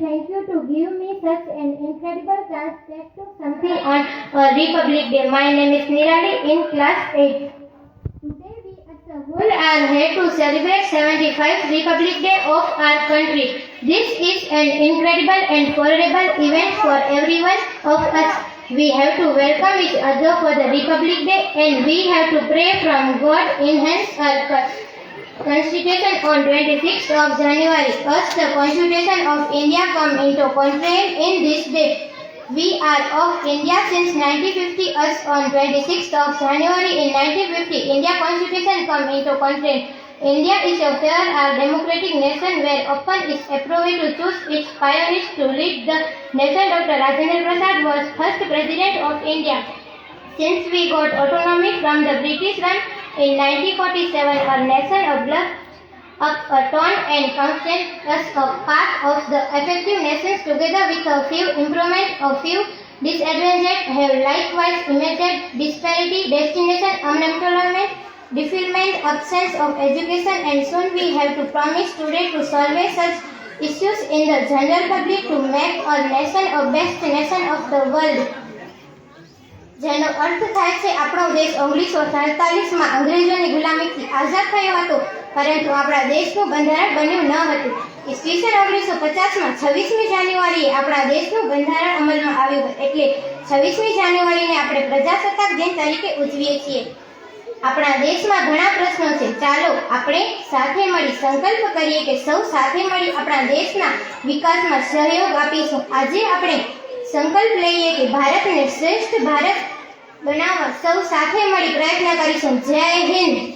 thank you to give me such an incredible chance to something on uh, Republic Day. My name is Nirali in class 8. Today we as a whole are here to celebrate 75th Republic Day of our country. This is an incredible and memorable event for everyone of us. We have to welcome each other for the Republic Day and we have to pray from God enhance our Constitution on 26th of January. Us the Constitution of India come into contract in this day. We are of India since 1950. Us on 26th of January in 1950. India Constitution come into contract. India is a fair and democratic nation where often is approved to choose its pioneers to lead the nation. Dr. Rajendra Prasad was first president of India. Since we got autonomy from the British run in 1947, our nation developed up a tone and constant as a part of the effective nations together with a few improvements, a few disadvantages have likewise emerged disparity, destination, unemployment, defilement, absence of education and soon we have to promise today to solve such issues in the general public to make our nation a best nation of the world. જેનો અર્થ થાય છે આપણો દેશ ઓગણીસો સડતાલીસમાં અંગ્રેજોની ગુલામીથી આઝાદ થયો હતો, પરંતુ આપણા દેશનું બંધારણ બન્યું ન હતું. ઈસવીસન ઓગણીસો પચાસમાં છવ્વીસમી જાન્યુઆરીએ આપણા દેશનું બંધારણ અમલમાં આવ્યું એટલે છવ્વીસમી જાન્યુઆરીને આપણે પ્રજાસત્તાક દિન તરીકે ઉજવીએ છીએ. આપણા દેશમાં ઘણા પ્રશ્નો છે. ચાલો આપણે સાથે મળી સંકલ્પ કરીએ કે સૌ સાથે મળી આપણા દેશના વિકાસમાં સહયોગ આપીશું. આજે આપણે સંકલ્પ લઈએ કે ભારતને શ્રેષ્ઠ ભારત બનાવવા સૌ સાથે મળી પ્રયત્ન કરીશું. જય હિન્દ.